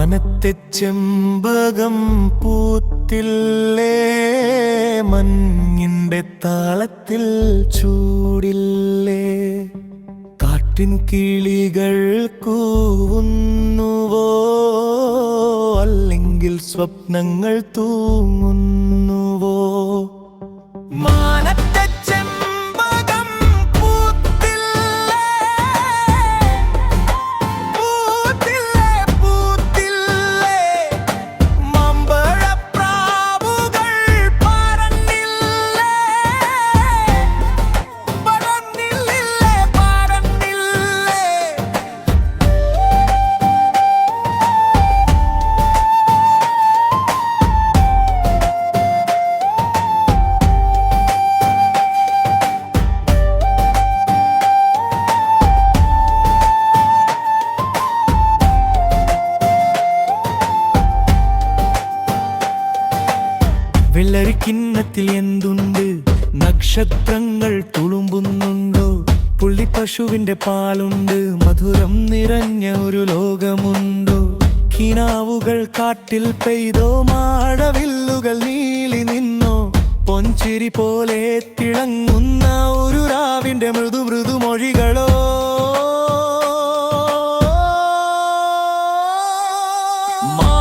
മാനത്തെ ചെമ്പകം പൂത്തില്ലേ? മഞ്ഞിന്റെ താളത്തിൽ ചൂടില്ലേ? കാട്ടിൻ കിളികൾ കൂവുന്നുവോ? അല്ലെങ്കിൽ സ്വപ്നങ്ങൾ തൂങ്ങുന്നുവോ വെള്ളരിക്കിന്നത്തിൽ എന്തുണ്ട്? നക്ഷത്രങ്ങൾ തുളുമ്പുന്നുണ്ടോ? പുള്ളിപ്പശുവിന്റെ പാലുണ്ട്. മധുരം നിറഞ്ഞ ഒരു ലോകമുണ്ടോ? കിനാവുകൾ കാട്ടിൽ പെയ്തോ? മാടവില്ലുകൾ നീളി നിന്നോ? പൊഞ്ചിരി പോലെ തിളങ്ങുന്ന ഒരു രാവിന്റെ മൃദു മൃദുമൊഴികളോ മാ